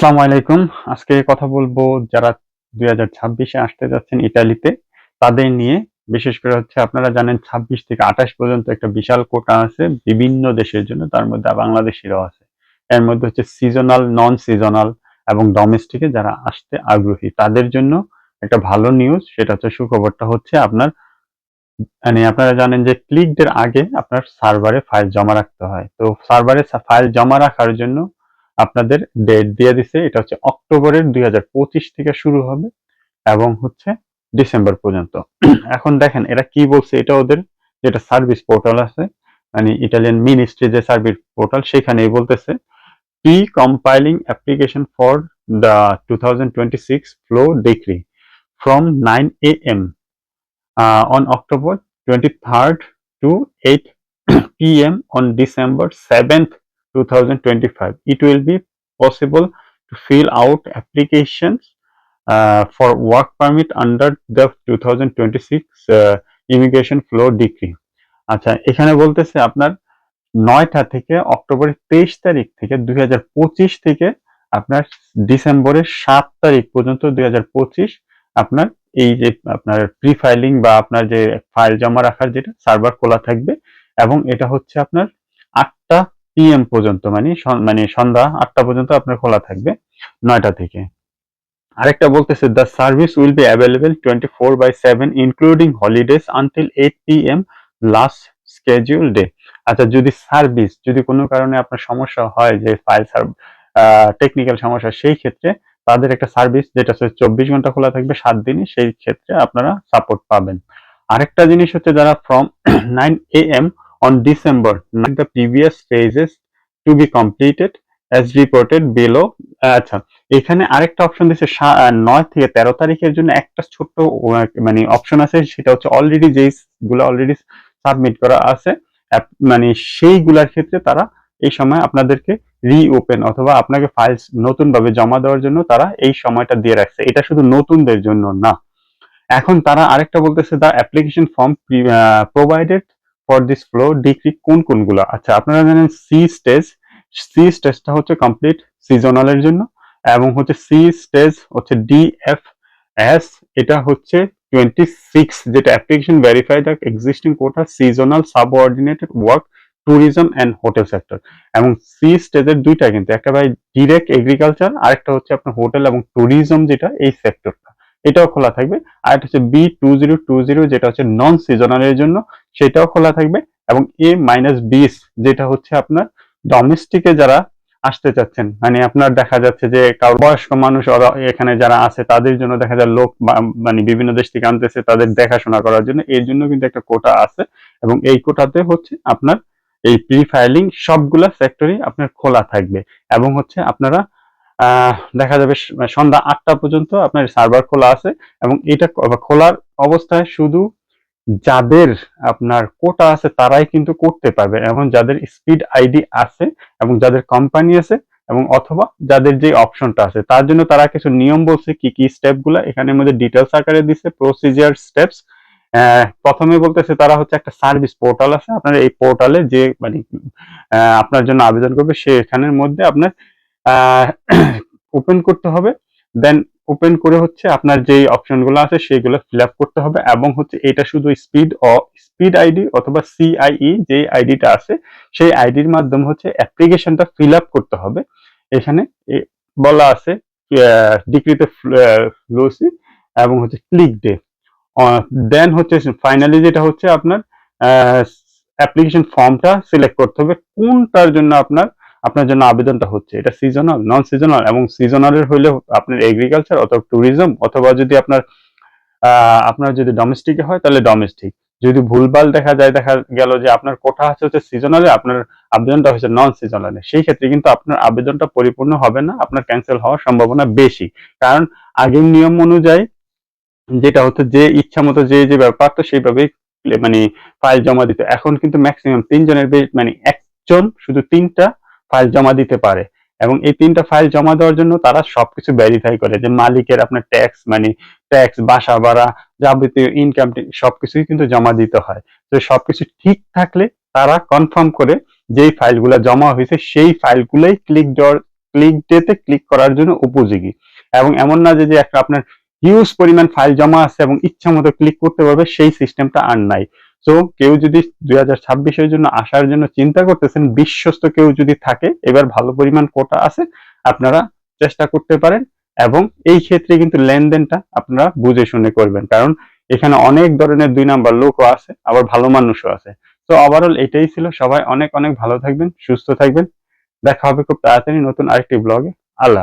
আসসালামু আলাইকুম। আজকে কথা বলব যারা দুই হাজার ছাব্বিশে আসতে যাচ্ছেন ইতালিতে, তাদের নিয়ে। বিশেষ করে হচ্ছে আপনারা জানেন ছাব্বিশ থেকে আঠাশ পর্যন্ত একটা বিশাল কোটা আছে, বিভিন্ন দেশের জন্য, তার মধ্যে বাংলাদেশিরাও আছে। এর মধ্যে হচ্ছে সিজনাল নন সিজনাল এবং ডোমেস্টিকে যারা আসতে আগ্রহী, তাদের জন্য একটা ভালো নিউজ সেটা হচ্ছে সুখবরটা হচ্ছে আপনার মানে আপনারা জানেন যে ক্লিকদের আগে আপনার সার্ভারে ফাইল জমা রাখতে হয়। তো সার্ভারে ফাইল জমা রাখার জন্য আপনাদের ডেট দিয়ে দিছে এটা হচ্ছে অক্টোবরের দুই হাজার পঁচিশ থেকে শুরু হবে এবং হচ্ছে ডিসেম্বর পর্যন্ত এখন দেখেন, এরা কি বলছে এটা ওদের যেটা সার্ভিস পোর্টাল আছে মানে ইটালিয়ান মিনিস্ট্রি যে সার্ভিস পোর্টাল সেখানেই বলতেছে pre compiling application for the two thousand twenty six flow degree from nine A M on October twenty third to eight p.m. On December 7th 2025. It will be possible to fill out applications uh, for work permit under the 2026 uh, immigration flow decree. আচ্ছা এখানে বলতেছে আপনার নয়টা থেকে অক্টোবরের তেইশ তারিখ থেকে দুই থেকে আপনার ডিসেম্বরের সাত তারিখ পর্যন্ত দুই হাজার পঁচিশ আপনার এই যে আপনার প্রি ফাইলিং বা আপনার যে ফাইল জমা রাখার যেটা সার্ভার খোলা থাকবে এবং এটা হচ্ছে আপনার আটটা পিএম পর্যন্ত মানে মানে সন্ধ্যা আটটা পর্যন্ত আপনার খোলা থাকবে, নয়টা থেকে। আরেকটা বলতেছে the service will be available twenty four by seven including holidays until eight P M last schedule day আচ্ছা যদি সার্ভিস যদি কোনো কারণে আপনার সমস্যা হয়, যে ফাইল টেকনিক্যাল সমস্যা, সেই ক্ষেত্রে তাদের একটা সার্ভিস যেটা হচ্ছে চব্বিশ ঘণ্টা খোলা থাকবে সাত দিনই, সেই ক্ষেত্রে আপনারা সাপোর্ট পাবেন। আরেকটা জিনিস হচ্ছে, যারা from nine A M on December the previous phases to be completed as reported below আচ্ছা এখানে আরেকটা অপশন দিচ্ছে নয় থেকে তেরো তারিখের জন্য একটা ছোট্ট মানে অপশন আছে, সেটা হচ্ছে অলরেডি যেই গুলো অলরেডি সাবমিট করা আছে মানে সেইগুলার ক্ষেত্রে তারা এই সময় আপনাদেরকে রিওপেন অথবা আপনাকে ফাইল নতুন ভাবে জমা দেওয়ার জন্য তারা এই সময়টা দিয়ে রাখছে। এটা শুধু নতুনদের জন্য না। এখন তারা আরেকটা বলতেছে the application form provided for this flow degree কোন কোনগুলো? আচ্ছা আপনারা জানেন সি স্টেজ সি স্টেজটা হচ্ছে কমপ্লিট সিজনালের জন্য, এবং হচ্ছে সি স্টেজ হচ্ছে ডি এফ এস এটা হচ্ছে টোয়েন্টি সিক্স যেটা application verify the existing quota seasonal subordinated work tourism and hotel sector এবং সি স্টেজের দুইটা কিন্তু, একটা ভাই ডিরেক্ট এগ্রিকালচার আরেকটা হচ্ছে আপনার হোটেল এবং ট্যুরিজম যেটা, এই সেক্টরটা এটাও খোলা থাকবে। আর একটা হচ্ছে B two zero two zero যেটা হচ্ছে নন সিজনালের জন্য, সেটাও খোলা থাকবে। এবং এ মাইনাস বিস যেটা হচ্ছে আপনার ডোমেস্টিকে যারা আসতে চাচ্ছেন মানে আপনার দেখা যাচ্ছে যে কারও বয়স্ক মানুষ এখানে যারা আছে, তাদের জন্য দেখা যায় লোক মানে বিভিন্ন দেশ থেকে আনতেছে তাদের দেখাশোনা করার জন্য। এর জন্য কিন্তু একটা কোটা আছে। এবং এই কোটাতে হচ্ছে আপনার এই প্রি ফাইলিং সবগুলা সেক্টরই আপনার খোলা থাকবে। এবং হচ্ছে আপনারা দেখা যাবে সন্ধ্যা আটটা পর্যন্ত আপনার সার্ভার খোলা আছে এবং এটা খোলার অবস্থায় শুধু যাদের আপনার কোটা আছে তারাই কিন্তু করতে পারবে এবং যাদের স্পিড আইডি আছে এবং যাদের কোম্পানি আছে এবং অথবা যাদের যে অপশনটা আছে, তার জন্য তারা কিছু নিয়ম বলছে কি কি স্টেপগুলো এখানের মধ্যে ডিটেলস আকারে দিচ্ছে প্রসিজিয়ার স্টেপস প্রথমে বলতেছে তারা হচ্ছে একটা সার্ভিস পোর্টাল আছে, আপনার এই পোর্টালে যে মানে আপনার জন্য আবেদন করবে, সেখানের মধ্যে আপনার ওপেন করতে হবে। দেন ওপেন করে হচ্ছে আপনার যেই অপশনগুলো আছে সেইগুলো ফিল আপ করতে হবে এবং হচ্ছে এটা শুধু স্পিড ও স্পিড আইডি অথবা সিআইই যে আইডিটা আছে, সেই আইডির মাধ্যমে হচ্ছে অ্যাপ্লিকেশনটা ফিল আপ করতে হবে। এখানে বলা আছে ডিক্রিতে ফ্লোসি এবং হচ্ছে ক্লিক ডে দেন হচ্ছে ফাইনালি যেটা হচ্ছে আপনার অ্যাপ্লিকেশন ফর্মটা সিলেক্ট করতে হবে। কোনটার জন্য আপনার আপনার জন্য আবেদনটা হচ্ছে। এটা সিজনাল নন সিজনাল এবং সিজনালের হইলে আপনার এগ্রিকালচার অথবা ট্যুরিজম অথবা যদি আপনার আপনার যদি ডোমেস্টিকে হয় তাহলে ডোমেস্টিক যদি ভুলভাল দেখা যায়, দেখা গেল যে আপনার কোঠা আছে হচ্ছে সিজনালে আপনার আবেদনটা হচ্ছে নন সিজনালে সেই ক্ষেত্রে কিন্তু আপনার আবেদনটা পরিপূর্ণ হবে না, আপনার ক্যান্সেল হওয়ার সম্ভাবনা বেশি। কারণ আগের নিয়ম অনুযায়ী যেটা হচ্ছে যে ইচ্ছা মতো যে যে ব্যাপার তো সেইভাবেই মানে ফাইল জমা দিত। এখন কিন্তু ম্যাক্সিমাম তিনজনের মানে একজন শুধু তিনটা ফাইল জমা দিতে পারে। এবং এই তিনটা ফাইল জমা দেওয়ার জন্য তারা সবকিছু ভেরিফাই করে যে মালিকের আপনার ট্যাক্স মানে ট্যাক্স বাসা ভাড়া যাবতীয় ইনকাম সবকিছুই কিন্তু জমা দিতে হয়। তো সবকিছু ঠিক থাকলে তারা কনফার্ম করে যেই ফাইলগুলো জমা হয়েছে সেই ফাইলগুলোই ক্লিক দেওয়ার ক্লিক ডেতে ক্লিক করার জন্য উপযোগী। এবং এমন না যে একটা আপনার হিউজ পরিমাণ ফাইল জমা আছে এবং ইচ্ছা মতো ক্লিক করতে পারবে, সেই সিস্টেমটা আর নাই। সো কেউ যদি দুই হাজার জন্য আসার জন্য চিন্তা করতেছেন, বিশ্বস্ত কেউ যদি থাকে, এবার ভালো পরিমাণ কোটা আছে, আপনারা চেষ্টা করতে পারেন এবং এই ক্ষেত্রে কিন্তু লেনদেনটা আপনারা বুঝে শুনে করবেন। কারণ এখানে অনেক ধরনের দুই নাম্বার লোকও আছে, আবার ভালো মানুষও আছে। তো ওভারঅল এটাই ছিল। সবাই অনেক অনেক ভালো থাকবেন, সুস্থ থাকবেন। দেখা হবে খুব তাড়াতাড়ি নতুন আরেকটি ব্লগে আল্লাহ